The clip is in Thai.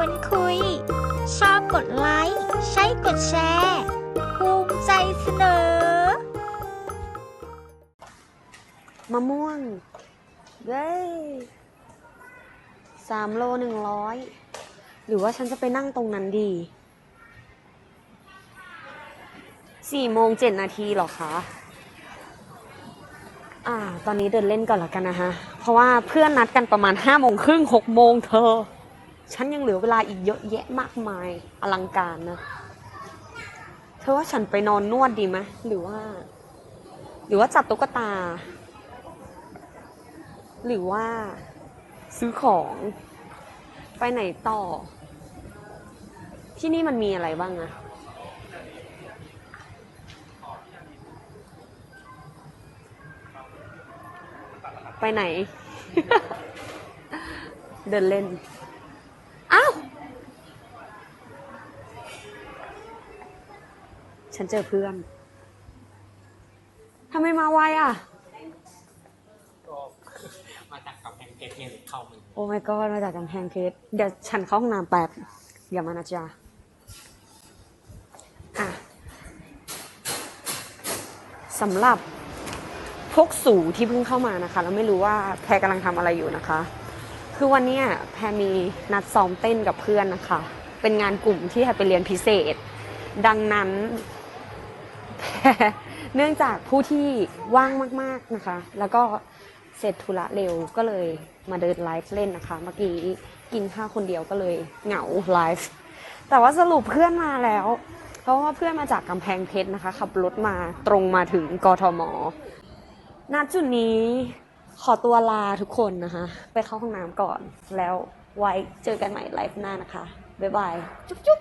วนคุย ชอบกดไลค์ ใช้กดแชร์ภูมิใจเสนอ มะม่วง เย้สามโลหนึ่งร้อยหรือว่าฉันจะไปนั่งตรงนั้นดีสี่โมงเจ็ดนาทีหรอคะอ่า ตอนนี้เดินเล่นก่อนละกันนะฮะ เพราะว่าเพื่อนนัดกันประมาณห้าโมงครึ่งหกโมงเธอ ฉันยังเหลือเวลาอีกเยอะแยะมากมายอลังการนะ เธอว่าฉันไปนอนนวดดีไหมหรือว่า หรือว่าจับตุ๊กตา หรือว่าซื้อของ ไปไหนต่อ ที่นี่มันมีอะไรบ้างอะไปไหน เดินเล่น อ้าว ฉันเจอเพื่อน ทำไมมาไวอะ ก็มาจากกำแพงเพชรเนี่ยเข้ามาโอ้ my god มาจากกำแพงเพชรเดี๋ยวฉันเข้าห้องน้ำแป๊บอย่ามานะจ๊ะอะสำหรับพวกสูที่เพิ่งเข้ามานะคะแล้วไม่รู้ว่าแพรกำลังทำอะไรอยู่นะคะ คือวันนี้แพรมีนัดซ้อมเต้นกับเพื่อนนะคะ เป็นงานกลุ่มที่แพรไปเรียนพิเศษ ดังนั้นเนื่องจากผู้ที่ว่างมาก ๆนะคะ แล้วก็เสร็จธุระเร็วก็เลยมาเดินไลฟ์เล่นนะคะ เมื่อกี้กินข้าวคนเดียวก็เลยเหงาไลฟ์แต่ว่าสรุปเพื่อนมาแล้ว เพราะว่าเพื่อนมาจากกำแพงเพชรนะคะ ขับรถมาตรงมาถึงกทมณจุดนี้ ขอตัวลาทุกคนนะคะ ไปเข้าห้องน้ำก่อน แล้วไว้เจอกันใหม่ไลฟ์หน้านะคะ บ๊ายบาย จุ๊บจุ๊บ